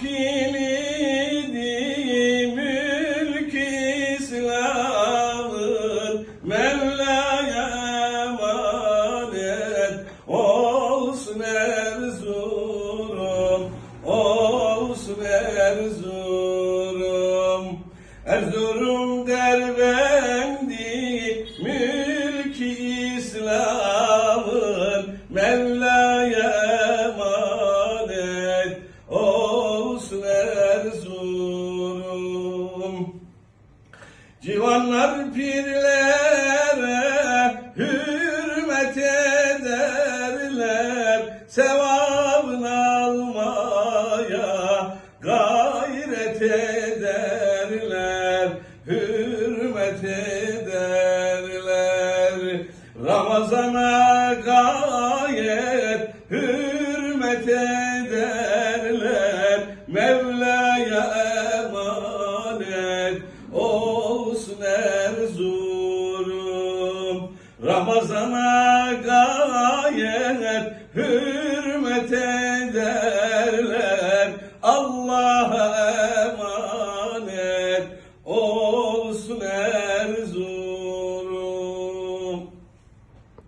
Kilidi mülk İslam'ın Mevla'ya emanet olsun Erzurum Erzurum derbendi mülk İslam'ın Mevla'ya Erzurum Civanlar pirlere hürmet ederler Sevabını almaya gayret ederler Hürmet ederler. Ramazana gayet hürmet ederler cennet olsun Erzurum. Ramazana gayeler hürmet ederler. Allah'a emanet ol.